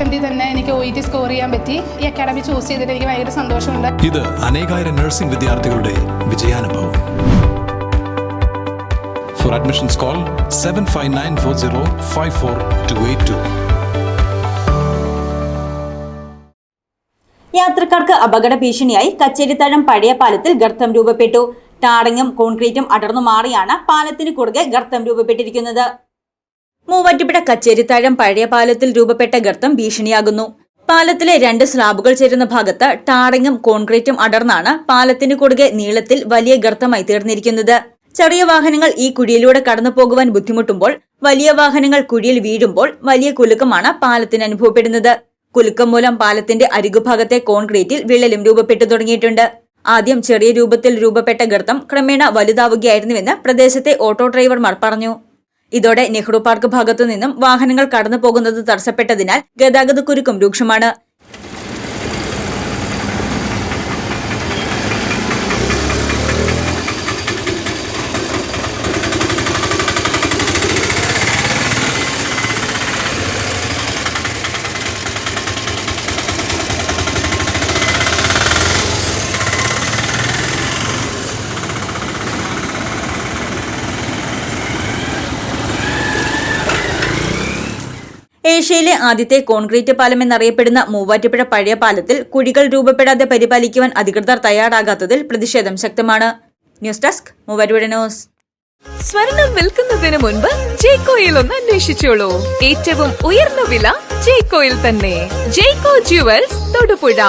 അറ്റംപ്റ്റിൽ തന്നെ എനിക്ക് O E T score ചെയ്യാൻ പറ്റി. ഈ അക്കാഡമി ചൂസ് ചെയ്തിട്ട് എനിക്ക് ഭയങ്കര സന്തോഷമുണ്ട്. ഇത് അനേകായിരം നഴ്സിംഗ് വിദ്യാർത്ഥികളുടെ വിജയാനുഭവം. For admissions call seven five nine four zero five four two eight two യാത്രക്കാർക്ക് അപകട ഭീഷണിയായി കച്ചേരിത്തഴം പഴയ പാലത്തിൽ ഗർത്തം രൂപപ്പെട്ടു. ടാറിങ്ങും കോൺക്രീറ്റും അടർന്നു മാറിയാണ് പാലത്തിന് കുറുകെ ഗർത്തം രൂപപ്പെട്ടിരിക്കുന്നത്. മൂവാറ്റുപുഴ കച്ചേരിത്താഴം പഴയ പാലത്തിൽ രൂപപ്പെട്ട ഗർത്തം ഭീഷണിയാകുന്നു. പാലത്തിലെ രണ്ട് സ്ലാബുകൾ ചേരുന്ന ഭാഗത്ത് ടാറിങ്ങും കോൺക്രീറ്റും അടർന്നാണ് പാലത്തിന് കുറുകെ നീളത്തിൽ വലിയ ഗർത്തമായി തീർന്നിരിക്കുന്നത്. ചെറിയ വാഹനങ്ങൾ ഈ കുഴിയിലൂടെ കടന്നു പോകുവാൻ ബുദ്ധിമുട്ടുമ്പോൾ വലിയ വാഹനങ്ങൾ കുഴിയിൽ വീഴുമ്പോൾ വലിയ കുലുക്കമാണ് പാലത്തിന് അനുഭവപ്പെടുന്നത്. കുലുക്കം മൂലം പാലത്തിന്റെ അരികുഭാഗത്തെ കോൺക്രീറ്റിൽ വിള്ളലും രൂപപ്പെട്ടു തുടങ്ങിയിട്ടുണ്ട്. ആദ്യം ചെറിയ രൂപത്തിൽ രൂപപ്പെട്ട ഗർത്തം ക്രമേണ വലുതാവുകയായിരുന്നുവെന്ന് പ്രദേശത്തെ ഓട്ടോ ഡ്രൈവർമാർ പറഞ്ഞു. ഇതോടെ നെഹ്റു പാർക്ക് ഭാഗത്തു നിന്നും വാഹനങ്ങൾ കടന്നു പോകുന്നത് തടസ്സപ്പെട്ടതിനാൽ ഗതാഗതക്കുരുക്കും രൂക്ഷമാണ് ഏഷ്യയിലെ ആദ്യത്തെ കോൺക്രീറ്റ് പാലം എന്നറിയപ്പെടുന്ന മൂവാറ്റുപുഴ പഴയ പാലത്തിൽ കുഴികൾ രൂപപ്പെടാതെ പരിപാലിക്കുവാൻ അധികൃതർ തയ്യാറാകാത്തതിൽ പ്രതിഷേധം ശക്തമാണ്. News desk Muvattupuzha news. സ്വർണം വിൽക്കുന്നതിന് മുൻപ് ജെയ്ക്കോയിൽ ഒന്ന് അന്വേഷിച്ചോളൂ. ഏറ്റവും ഉയർന്ന വില ജെയ്ക്കോയിൽ തന്നെ. Jaico jewels Thodupuzha.